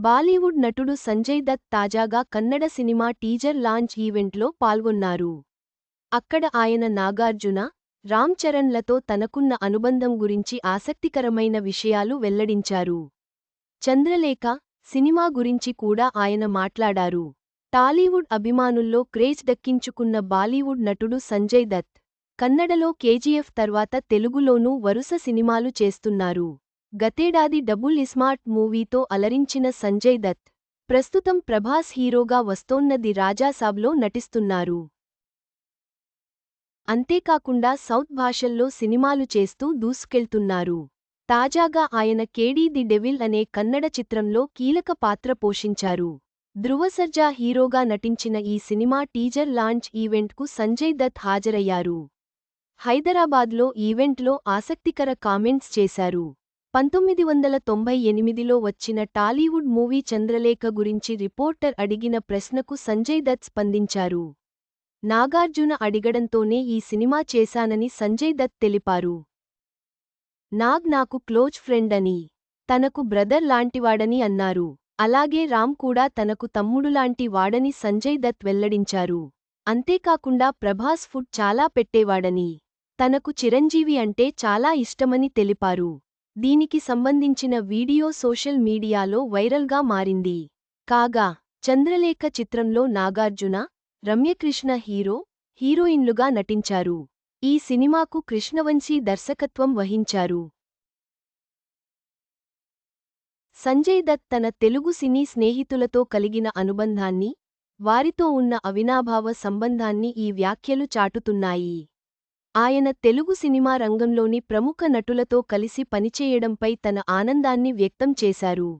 బాలీవుడ్ నటుడు సంజయ్ దత్ తాజాగా Kannada cinema teaser launch ఈవెంట్లో పాల్గొన్నారు. అక్కడ ఆయన నాగార్జున రామ్ చరణ్లతో తనకున్న అనుబంధం గురించి ఆసక్తికరమైన విషయాలు వెల్లడించారు. చంద్రలేఖ సినిమా గురించి కూడా ఆయన మాట్లాడారు. టాలీవుడ్ అభిమానుల్లో క్రేజ్ దక్కించుకున్న బాలీవుడ్ నటుడు సంజయ్ దత్ కన్నడలో కేజీఎఫ్ తర్వాత తెలుగులోనూ వరుస సినిమాలు చేస్తున్నారు. గతేడాది డబుల్ ఇస్మార్ట్ మూవీతో అలరించిన సంజయ్ దత్ ప్రస్తుతం ప్రభాస్ హీరోగా వస్తోన్నది రాజాసాబ్లో నటిస్తున్నారు. అంతేకాకుండా సౌత్ భాషల్లో సినిమాలు చేస్తూ దూసుకెళ్తున్నారు. తాజాగా ఆయన కేడీ ది డెవిల్ అనే కన్నడ చిత్రంలో కీలక పాత్ర పోషించారు. ధృవసర్జా హీరోగా నటించిన ఈ సినిమా టీజర్ లాంచ్ ఈవెంట్కు సంజయ్ దత్ హాజరయ్యారు. హైదరాబాద్లో ఈవెంట్లో ఆసక్తికర కామెంట్స్ చేశారు. పంతొమ్మిది వందల తొంభై ఎనిమిదిలో వచ్చిన టాలీవుడ్ మూవీ చంద్రలేఖ గురించి రిపోర్టర్ అడిగిన ప్రశ్నకు సంజయ్ దత్ స్పందించారు. నాగార్జున అడిగడంతోనే ఈ సినిమా చేశానని సంజయ్ దత్ తెలిపారు. నాగ్ నాకు క్లోజ్ ఫ్రెండ్ అని తనకు బ్రదర్ లాంటివాడని అన్నారు. అలాగే రామ్ కూడా తనకు తమ్ముడులాంటి వాడని సంజయ్ దత్ వెల్లడించారు. అంతేకాకుండా ప్రభాస్ ఫుడ్ చాలా పెట్టేవాడని తనకు చిరంజీవి అంటే చాలా ఇష్టమని తెలిపారు. దీనికి సంబంధించిన వీడియో సోషల్ మీడియాలో వైరల్గా మారింది. కాగా చంద్రలేఖ చిత్రంలో నాగార్జున రమ్యకృష్ణ హీరో హీరోయిన్లుగా నటించారు. ఈ సినిమాకు కృష్ణవంశీ దర్శకత్వం వహించారు. సంజయ్ దత్ తన తెలుగు సినీ స్నేహితులతో కలిగిన అనుబంధాన్ని వారితో ఉన్న అవినాభావ సంబంధాన్ని ఈ వ్యాఖ్యలు చాటుతున్నాయి. ఆయన తెలుగు సినిమా రంగంలోని ప్రముఖ నటులతో కలిసి పనిచేయడంపై తన ఆనందాన్ని వ్యక్తం చేశారు.